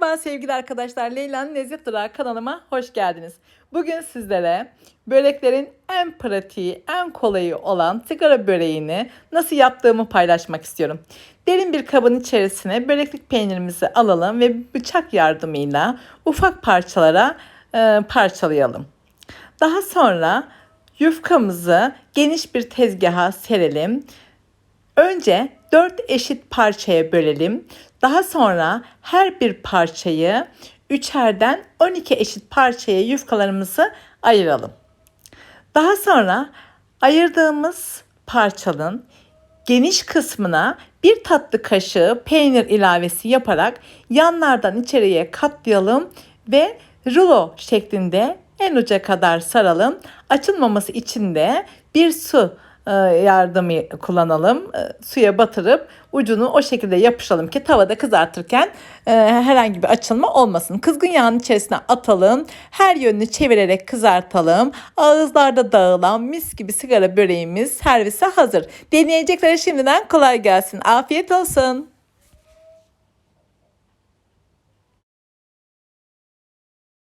Merhaba sevgili arkadaşlar. Leyla'nın Lezzet Durağı kanalıma hoş geldiniz. Bugün sizlere böreklerin en pratiği, en kolayı olan sigara böreğini nasıl yaptığımı paylaşmak istiyorum. Derin bir kabın içerisine böreklik peynirimizi alalım ve bıçak yardımıyla ufak parçalara e, parçalayalım. Daha sonra yufkamızı geniş bir tezgaha serelim. Önce 4 eşit parçaya bölelim. Daha sonra her bir parçayı üçerden 12 eşit parçaya yufkalarımızı ayıralım. Daha sonra ayırdığımız parçanın geniş kısmına bir tatlı kaşığı peynir ilavesi yaparak yanlardan içeriye katlayalım ve rulo şeklinde en uca kadar saralım. Açılmaması için de bir su yardımı kullanalım. E, Suya batırıp ucunu o şekilde yapışalım ki tavada kızartırken e, herhangi bir açılma olmasın. Kızgın yağın içerisine atalım. Her yönünü çevirerek kızartalım. Ağızlarda dağılan mis gibi sigara böreğimiz servise hazır. Deneyeceklere şimdiden kolay gelsin. Afiyet olsun.